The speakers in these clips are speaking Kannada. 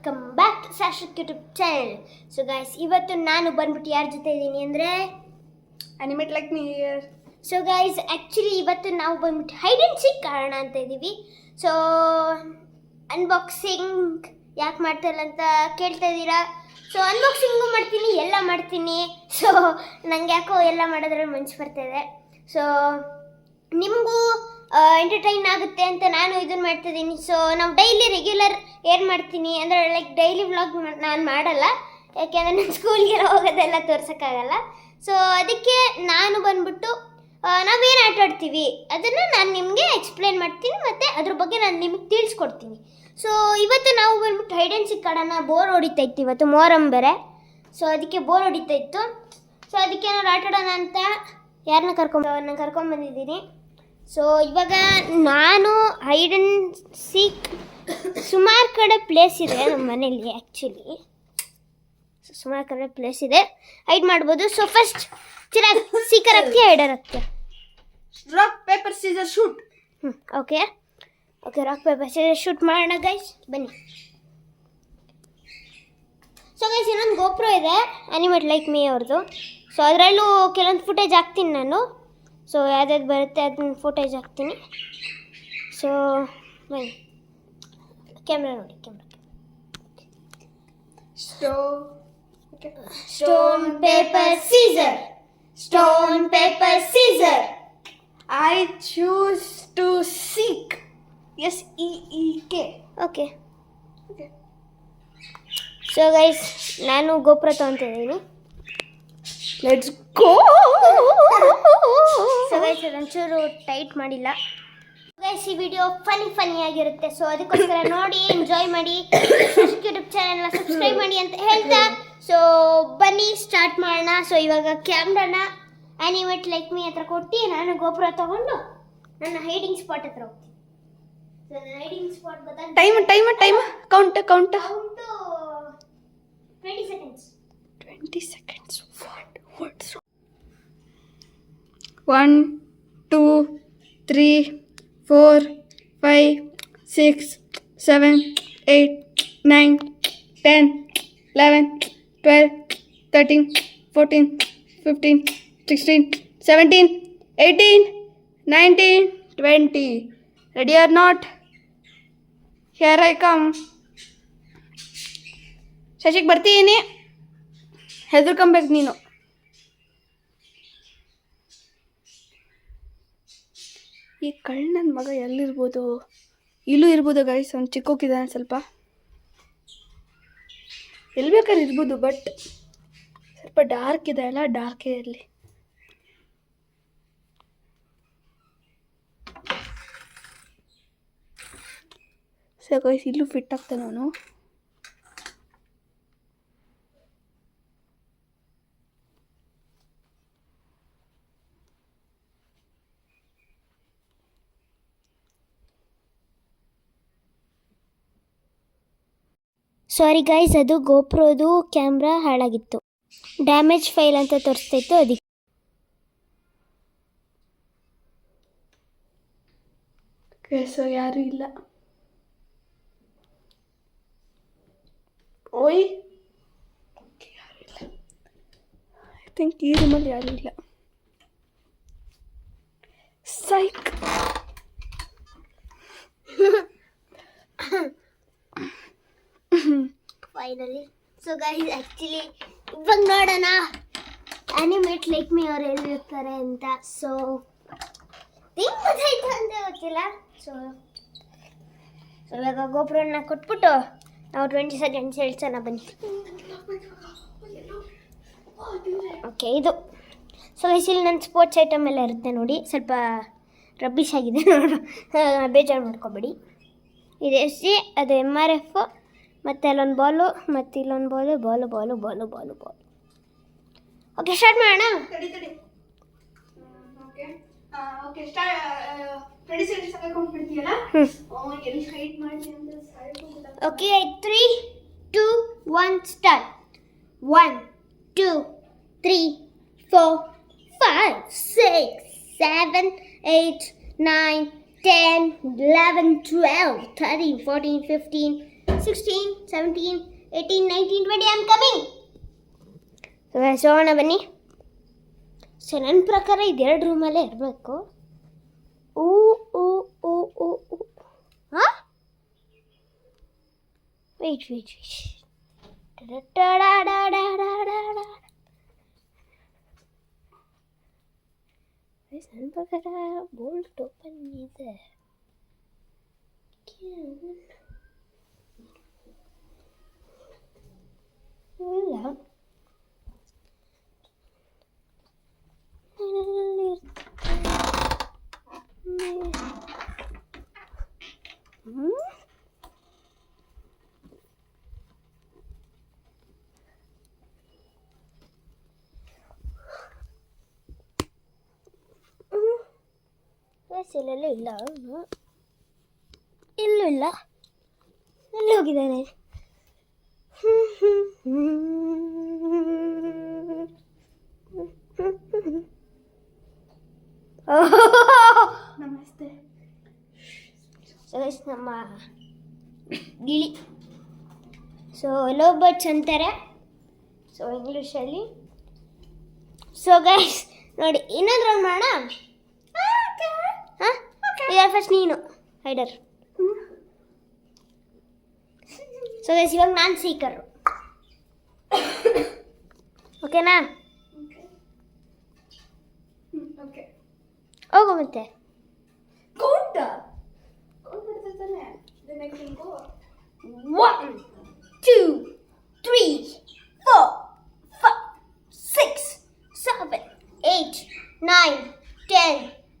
Welcome back to Shashwat YouTube channel so guys ಇವತ್ತು ನಾನು ಬಂದ್ಬಿಟ್ಟು ಯಾರ ಜೊತೆ ಇದ್ದೀನಿ ಅಂದರೆ animate like me here so guys actually ಇವತ್ತು ನಾವು ಬಂದ್ಬಿಟ್ಟು ಹೈಡ್ ಆ್ಯಂಡ್ ಸಿಕ್ ಕಾರಣ ಅಂತ ಇದ್ದೀವಿ ಸೊ ಅನ್ಬಾಕ್ಸಿಂಗ್ ಯಾಕೆ ಮಾಡ್ತಾಯಿಲ್ಲ ಅಂತ ಕೇಳ್ತಾ ಇದ್ದೀರಾ? ಸೊ ಅನ್ಬಾಕ್ಸಿಂಗು ಮಾಡ್ತೀನಿ ಎಲ್ಲ ಮಾಡ್ತೀನಿ. ಸೊ ನಂಗೆ ಯಾಕೋ ಎಲ್ಲ ಮಾಡೋದ್ರಲ್ಲಿ ಮನ್ಸು ಬರ್ತಾಯಿದೆ ಸೊ ನಿಮಗೂ ಎಂಟರ್ಟೈನ್ ಆಗುತ್ತೆ ಅಂತ ನಾನು ಇದನ್ನು ಮಾಡ್ತಿದ್ದೀನಿ. ಸೊ ನಾವು ಡೈಲಿ ರೆಗ್ಯುಲರ್ ಏನು ಮಾಡ್ತೀನಿ ಅಂದರೆ ಲೈಕ್ ಡೈಲಿ ವ್ಲಾಗ್ ನಾನು ಮಾಡಲ್ಲ. ಯಾಕೆಂದರೆ ನಾನು ಸ್ಕೂಲ್ಗೆಲ್ಲ ಹೋಗೋದೆಲ್ಲ ತೋರ್ಸೋಕ್ಕಾಗಲ್ಲ. ಸೊ ಅದಕ್ಕೆ ನಾನು ಬಂದ್ಬಿಟ್ಟು ನಾವೇನು ಆಟ ಆಡ್ತೀವಿ? ಅದನ್ನು ನಾನು ನಿಮಗೆ ಎಕ್ಸ್ಪ್ಲೇನ್ ಮಾಡ್ತೀನಿ ಮತ್ತು ಅದ್ರ ಬಗ್ಗೆ ನಾನು ನಿಮಗೆ ತಿಳಿಸ್ಕೊಡ್ತೀನಿ. ಸೊ ಇವತ್ತು ನಾವು ಬಂದ್ಬಿಟ್ಟು ಹೈಡ್ ಆ್ಯಂಡ್ ಬೋರ್ ಹೊಡಿತಾ ಇತ್ತು ಇವತ್ತು ಮೋರಂ ಬೇರೆ. ಸೊ ಅದಕ್ಕೆ ಬೋರ್ ಹೊಡಿತಾ ಇತ್ತು. ಸೊ ಅದಕ್ಕೆ ನಾವು ಆಟ ಆಡೋಣ ಅಂತ ಯಾರನ್ನ ಕರ್ಕೊಂಡ್ ಅವ್ರನ್ನ ಕರ್ಕೊಂಬಂದಿದ್ದೀನಿ. ಸೊ ಇವಾಗ ನಾನು ಹೈಡ್ ಆ್ಯಂಡ್ ಸೀಕ್ ಸುಮಾರು ಕಡೆ ಪ್ಲೇಸ್ ಇದೆ ನಮ್ಮ ಮನೇಲಿ ಆ್ಯಕ್ಚುಲಿ ಸುಮಾರು ಕಡೆ ಪ್ಲೇಸ್ ಇದೆ. ಹೈಡ್ ಮಾಡ್ಬೋದು. ಸೊ ಫಸ್ಟ್ ಚಿರ ಸೀಕರ್ ಹಾಕ್ತೀಯ ಹೈಡರ್ ಹಾಕ್ತೀಯ ರಾಕ್ ಪೇಪರ್ ಸೀಸರ್ ಶೂಟ್ ಹ್ಞೂ okay okay rock paper shoot ಮಾಡೋಣ ಗೈಸ್ ಬನ್ನಿ. ಸೊ ಗೈಸ್ ಇನ್ನೊಂದು ಗೋಪ್ರೋ ಇದೆ. ಅನಿಮೇಟ್ ಲೈಕ್ ಮೀ ಅವ್ರದ್ದು ಸೊ ಅದರಲ್ಲೂ ಕೆಲವೊಂದು ಫುಟೇಜ್ ಹಾಕ್ತೀನಿ ನಾನು. ಸೊ ಯಾವ್ದು ಬರುತ್ತೆ ಅದನ್ನ ಫೋಟೇಜ್ ಹಾಕ್ತೀನಿ. ಸೊ ಬನ್ನಿ. ಕ್ಯಾಮ್ರಾ ನೋಡಿ camera sto stone paper scissor stone paper scissor I choose to seek S E E K okay so guys ನಾನು ಗೋಪುರ ತೊಗೊತಿದ್ದೀನಿ ಲೆಟ್ಸ್ ಗೋ ಸೊ ಗೈಸ್ ಒಂಚೂರು ಟೈಟ್ ಮಾಡಿಲ್ಲ. ಗೈಸ್ ಈ ವಿಡಿಯೋ ಫನಿ ಫನಿ ಆಗಿರುತ್ತೆ. ಸೊ ಅದಕ್ಕೋಸ್ಕರ ನೋಡಿ ಎಂಜಾಯ್ ಮಾಡಿ. ಯೂಟ್ಯೂಬ್ ಚಾನೆಲ್ನ ಸಬ್ಸ್ಕ್ರೈಬ್ ಮಾಡಿ ಅಂತ ಹೇಳ್ತಾ. ಸೊ ಬನ್ನಿ ಸ್ಟಾರ್ಟ್ ಮಾಡೋಣ. ಸೊ ಇವಾಗ ಕ್ಯಾಮ್ರಾನ ಆ್ಯನಿಮೇಟ್ ಲೈಕ್ ಮೀ ಹತ್ರ ಕೊಟ್ಟು ನಾನು ಗೋಪುರ ತಗೊಂಡು ನನ್ನ ಹೈಡಿಂಗ್ ಸ್ಪಾಟ್ ಹತ್ರ ಹೋಗ್ತೀನಿ. ಸೊ ನನ್ನ ಹೈಡಿಂಗ್ ಸ್ಪಾಟ್ ಗೊತ್ತಾಗ time time time count count count twenty seconds twenty seconds one two three four five six seven eight nine ten eleven twelve thirteen fourteen fifteen sixteen seventeen eighteen nineteen twenty ready or not here I come ಶಶಿಗೆ ಬರ್ತೀನಿ ಹೆದರ್ಕೊಂಬೇಕು ನೀನು ಈ ಕಳ್ಳನ ಮಗ ಎಲ್ಲಿರ್ಬೋದು? ಇಲ್ಲೂ ಇರ್ಬೋದು ಗೈಸ್ ಅವ್ನು ಚಿಕ್ಕೋಕಿದ್ದಾನೆ ಸ್ವಲ್ಪ. ಎಲ್ಲಿ ಬೇಕಾದ್ರೆ ಇರ್ಬೋದು ಬಟ್ ಸ್ವಲ್ಪ ಡಾರ್ಕ್ ಇದೆ ಅಲ್ಲ ಡಾರ್ಕೇ ಇರಲಿ. ಸರ್ ಗೈಸ್ ಇಲ್ಲೂ ಫಿಟ್ ಆಗ್ತಾನೆ ಅವನು. ಸಾರಿ ಗೈಸ್ ಅದು ಗೋಪ್ರೋದು ಕ್ಯಾಮ್ರಾ ಹಾಳಾಗಿತ್ತು. ಡ್ಯಾಮೇಜ್ ಫೈಲ್ ಅಂತ ತೋರಿಸ್ತಿತ್ತು ಅದಕ್ಕೆ. ಸೊ ಯಾರೂ ಇಲ್ಲ? ಓಯ್ ಯಾರೂ ಇಲ್ಲ. ಐ ಥಿಂಕ್ ಈ ರೂಮಲ್ಲಿ ಯಾರೂ ಇಲ್ಲ. Psych finally so guys actually ಇವಾಗ ನೋಡೋಣ ಆನಿಮೇಟ್ ಲೈಕ್ ಮೀ ಅವ್ರು ಎಲ್ಲಿರ್ತಾರೆ ಅಂತ. ಸೊ ತಿಂಗ್ ಗೊತ್ತಾಯ್ತು ಅಂತ ಗೊತ್ತಿಲ್ಲ. ಸೊ ಸೊ ಇವಾಗ ಗೋಪುರನ ಕೊಟ್ಬಿಟ್ಟು ನಾವು ಟ್ವೆಂಟಿ ಸೆಕೆಂಡ್ಸ್ ಹೇಳ್ಸೋಣ ಬನ್ನಿ. ಓಕೆ ಇದು. ಸೊ ಇಲ್ಲಿ ನನ್ನ ಸ್ಪೋರ್ಟ್ಸ್ ಐಟಮ್ ಎಲ್ಲ ಇರುತ್ತೆ ನೋಡಿ. ಸ್ವಲ್ಪ ರಬ್ಬಿಶ್ ಆಗಿದೆ. ನೋಡು ಬೇಜಾರು ಮಾಡ್ಕೊಬೇಡಿ. ಇದು ಎಸ್ ಜಿ, ಅದು ಎಂ ಆರ್ ಎಫ್ ಮತ್ತು ಅಲ್ಲೊಂದು ಬಾಲು ಮತ್ತು ಇಲ್ಲೊಂದು ball ball ball ball ball ball okay start ಮಾಡೋಣ? ತಡಿ ತಡಿ. Okay okay twenty seconds account ಬಿಡ್ತೀಯಲ್ಲ? ಹ್ಞೂ ಎಲ್ಲಿ ಹೈಟ್ ಮಾಡಿ ಅಂತ okay three two one start one two three four five six seven eight nine ten eleven twelve thirteen fourteen fifteen sixteen seventeen eighteen nineteen twenty I am coming ಸೋಣ ಬನ್ನಿ ಸೊ ನನ್ನ ಪ್ರಕಾರ ಇದೆರಡು ರೂಮಲ್ಲೇ ಇರಬೇಕು. ಊ ಊ ಊ ಊ ಊ. ಹಾಂ? ವೆಯ್ಟ್ ವೆಯ್ಟ್ ವೆಯ್ಟ್ ನನ್ನ ಪ್ರಕಾರ ಬೋಲ್ಟ್ ಓಪನ್ ಇದೆ. ಇಲ್ಲ ಹ್ಮ್ ಇಲ್ಲೆಲ್ಲೂ ಇಲ್ಲ ಅವನು ಇಲ್ಲೂ ಇಲ್ಲ ಎಲ್ಲಿ ಹೋಗಿದ್ದಾನೆ ನಮಸ್ತೆ ಸೊ ನಮ್ಮ ಗಿಳಿ ಸೊ ಬರ್ಡ್ಸ್ ಅಂತಾರೆ ಸೊ ಇಂಗ್ಲೀಷಲ್ಲಿ ಸೊ ಗೈಸ್ ನೋಡಿ ಇನ್ನೊಂದು ರೌಂಡ್ ಮಾಡೋಣ? ಹಾಂ? ಫಸ್ಟ್ ನೀನು ಹೈಡರ್ ಸೊ ಗೈಸ್ ಇವಾಗ ನಾನು ಸೀಕರು okay, na. Okay. ಓಕೆನಾ ಓಕೆ ಹೋಗು ಮತ್ತೆ ಕೋಟ One, two, three, four, five, six, seven, eight, nine, ten,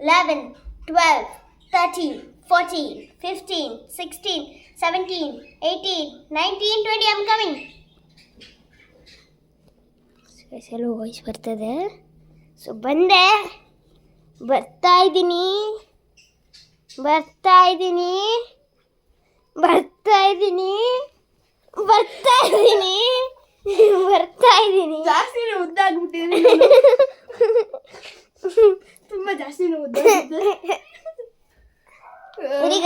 eleven, twelve, thirteen, fourteen, fifteen, sixteen, seventeen, eighteen, nineteen, twenty. I'm coming. Special voice ಬರ್ತದೆ. ಸೊ ಬಂದೆ. ಬರ್ತಾ ಇದ್ದೀನಿ. ಬರ್ತಾ ಇದ್ದೀನಿ. ಬರ್ತಾ ಇದ್ದೀನಿ. ಬರ್ತಾ ಇದ್ದೀನಿ. ಬರ್ತಾ ಇದ್ದೀನಿ. ಜಾಸ್ತಿ ಉದ್ದ ತುಂಬ ಜಾಸ್ತಿ ಉದ್ದ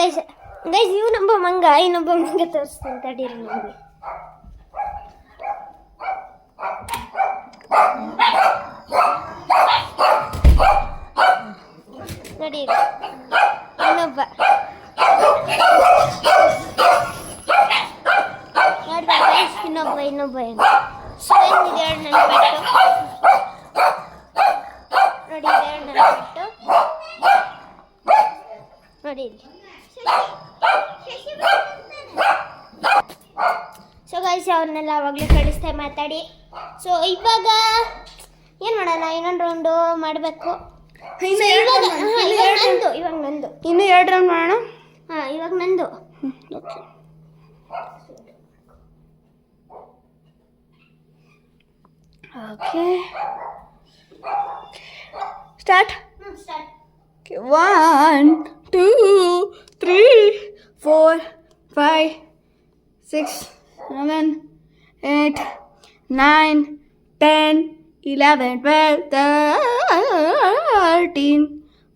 ಗೈಸ್ ಗೈಸ್ ಇವ್ ಇವನೊಬ್ಬ ಮಂಗ ಇನ್ನೊಬ್ಬ ಮಂಗ ತೋರಿಸ್ತೀನಿ. ತಡೀರಿ ನಿಮಗೆ ನಡೀರಿ ಇನ್ನೊಬ್ಬ. ಇನ್ನೊಬ್ಬ ಇನ್ನೊಬ್ಬ ಏನು? ಸೊ ನೋಡಿ ಪೆಟ್ಟು ನೋಡಿ ಸೊ ಗೈಸ್ ಅವ್ರನ್ನೆಲ್ಲ ಅವಾಗಲೇ ಕಳಿಸ್ತಾ ಮಾತಾಡಿ. ಸೊ ಇವಾಗ ಏನು ಮಾಡೋಣ ಇನ್ನೊಂದು ರೌಂಡು ಮಾಡಬೇಕು. ಇನ್ನು ಇವಾಗ ಎರಡು ಹಾ, round ಇವಾಗ ಮಾಡು. ನಂದು ಇವಾಗ ನಂದು ಇನ್ನು ಎರಡು ರೌಂಡ್ ಮಾಡೋಣ ಹಾಂ ಇವಾಗ ನಂದು okay okay start Okay, one, two, three, four, five, six, seven, eight, nine, ten, eleven, twelve,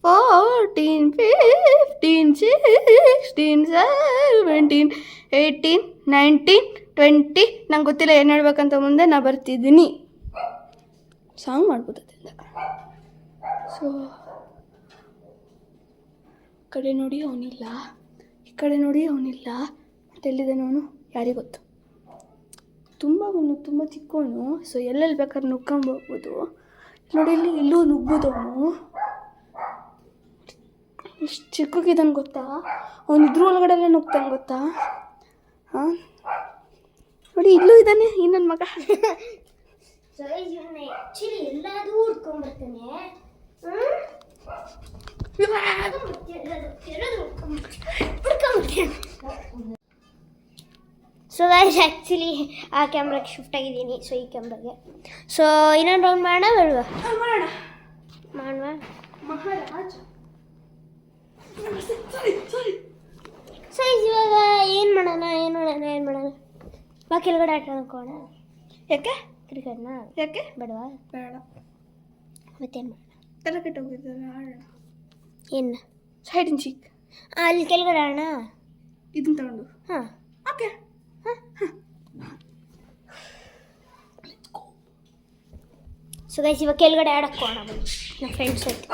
thirteen, fourteen, sixteen seventeen, eighteen, nineteen, twenty ನಂಗೆ ಗೊತ್ತಿಲ್ಲ ಏನು ಹೇಳ್ಬೇಕಂತ ಮುಂದೆ ನಾ ಬರ್ತಿದ್ದೀನಿ. ಸಾಂಗ್ ಮಾಡ್ಬೋದು ಅದರಿಂದ ಸೊ ಕಡೆ ನೋಡಿ ಅವನಿಲ್ಲ. ಈ ಕಡೆ ನೋಡಿ ಅವನಿಲ್ಲ. ಮತ್ತು ಎಲ್ಲಿದ್ದಾನೆ ಅವನು? ಯಾರಿಗೆ ಗೊತ್ತು? ತುಂಬ ಅವನು ತುಂಬ ಚಿಕ್ಕವನು. ಸೊ ಎಲ್ಲೆಲ್ಲಿ ಬೇಕಾದ್ರೆ ನುಗ್ಕೊಂಬೋಗ್ಬೋದು ನೋಡಿ ಇಲ್ಲಿ ಇಲ್ಲೂ ನುಗ್ಬೋದು ಅವನು ಎಷ್ಟು ಚಿಕ್ಕಗಿದ್ದಾನೆ ಗೊತ್ತಾ? ಅವನು ಇದ್ರ ಒಳಗಡೆ ಎಲ್ಲ ನುಗ್ತಾನೆ ಗೊತ್ತಾ? ಹಾಂ? ನೋಡಿ ಇಲ್ಲೂ ಇದ್ದಾನೆ ಇನ್ನೊಂದು ನನ್ನ ಮಗ. ಎಲ್ಲಾದರೂ ಸೊ ಗೈಸ್ ಆ್ಯಕ್ಚುಲಿ ಆ ಕ್ಯಾಮ್ರಾಗೆ ಶಿಫ್ಟ್ ಆಗಿದ್ದೀನಿ ಸೊ ಈ ಕ್ಯಾಮ್ರಾಗೆ ಸೊ ಇನ್ನೊಂದು ರೌಂಡ್ ಮಾಡೋಣ ಬೇಡವಾ ಮಾಡೋಣ. ಮಾಡುವ? ಮಹಾರಾಜ. ಸೈಜ್ ಇವಾಗ ಏನು ಮಾಡೋಣ ಏನು ಮಾಡೋಣ ಏನು ಮಾಡೋಣ? ಬಾ ಕೆಳಗಡೆ ಆಟ ಅನ್ಕೋಣ ಯಾಕೆ? ಕ್ರಿಕೆಟ್ನ? ಯಾಕೆ? ಬೇಡವಾ? ಬೇಡ. ಮತ್ತೇನು ಮಾಡೋಣ? ತಲೆ ಕೆಟ್ಟೋಗಿದ್ದಾನೆ ಆಡೋಣ. ಏನು? ಸೈಡ್ ಚಿಕ್ ಅಲ್ಲಿ ಕೆಳಗಡೆ ಆಡೋಣ? ಇದನ್ನ ತಗೊಂಡು. ಹಾಂ. ಓಕೆ. ಹಾಂ. ಹಾಂ. ಸೊ ಗೈಸ್ ಇವಾಗ ಕೆಳಗಡೆ ಆಡಕ್ಕೆ ಹೋಗೋಣ ನಮ್ಮ ಫ್ರೆಂಡ್ಸ್ ಜೊತೆ.